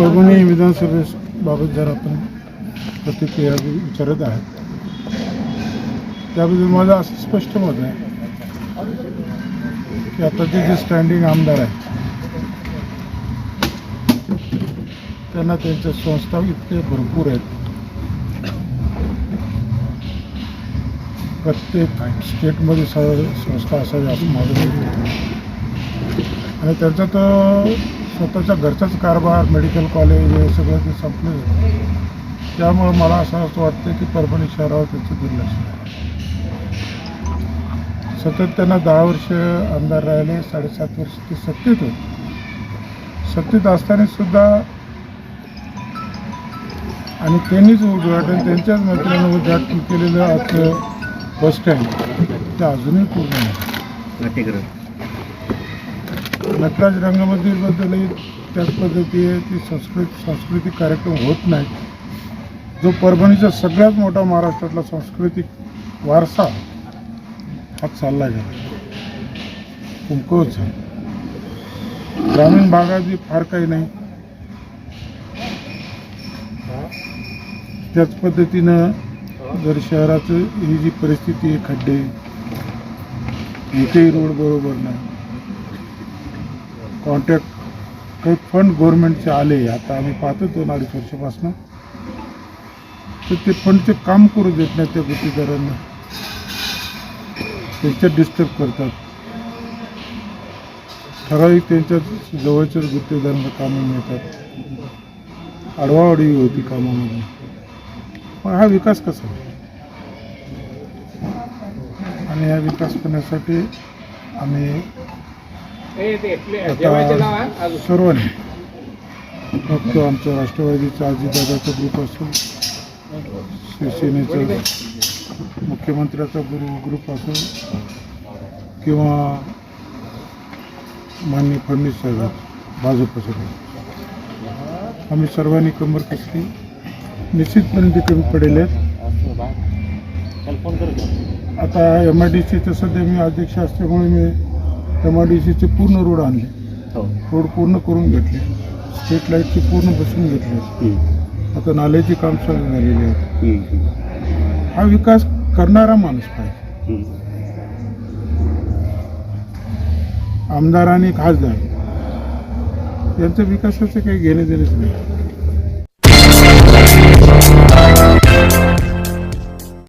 परभणी विधानसभेबाबत जर आपण प्रतिक्रिया विचारत आहे त्याबद्दल माझं असं स्पष्ट मत आहे की आताचे जे स्टँडिंग आमदार आहेत त्यांना त्यांच्या संस्था इतके भरपूर आहेत. प्रत्येक स्टेटमध्ये सर्व संस्था असावी असं माझं आणि त्यांचा तर स्वतःच्या घरचाच कारभार मेडिकल कॉलेज हे सगळं ते संपलं. त्यामुळं मला असं असं वाटतं की परभणी शहरावर त्यांचं दुर्लक्ष सतत त्यांना दहा वर्ष आमदार राहिले साडेसात वर्ष ते सत्तेत होते. सत्तेत असताना सुद्धा आणि त्यांनीच उद्घाटन त्यांच्याच मंत्र्यांनी उद्घाटन केलेलं असं बस स्टँड ते अजूनही पूर्ण नाही. नटराज रंगमंदिरबद्दलही त्याच पद्धती आहे की संस्कृत सांस्कृतिक कार्यक्रम होत नाहीत जो परभणीचा सगळ्यात मोठा महाराष्ट्रातला सांस्कृतिक वारसा हा चालला गेला. कुंकवत झाला. ग्रामीण भागातही फार काही नाही. त्याच पद्धतीनं जर शहराचं ही जी परिस्थिती आहे खड्डे एकही रोड बरोबर नाही. कॉन्ट्रॅक्ट काही फंड गव्हर्नमेंटचे आले. आता आम्ही पाहतो दोन अडीच वर्षापासून. तर ते फंडचे काम करू देत नाही त्या गुत्तीदारांना. त्यांच्यात डिस्टर्ब करतात. ठराविक त्यांच्या जवळच्या गुत्तेदारांना कामं मिळतात. आडवावाडी होती कामामध्ये. पण हा विकास कसा आणि हा विकास करण्यासाठी आम्ही आता सर्वांनी. फक्त आमचं राष्ट्रवादीचा अजितदादाचा ग्रुप असेल शिवसेनेचा मुख्यमंत्र्याचा गुरु ग्रुप असेल किंवा मान्य फडणवीस साहेब भाजपचा ग्रुप आम्ही सर्वांनी कंबर कसली निश्चितपणे ते कमी पडेल. आहेत आता एम आय डी सीचं सध्या मी अध्यक्ष असल्यामुळे मी एम आय डी सीचे पूर्ण रोड आणले. हो. रोड पूर्ण करून घेतले. स्ट्रीट लाईटचे पूर्ण बसून घेतले. आता नाल्याची काम चालू झालेली आहे. हम्म. हा विकास करणारा माणूस पाहिजे. आमदार आणि खासदार यांचं विकासाचं काही घेणे देणेच नाही.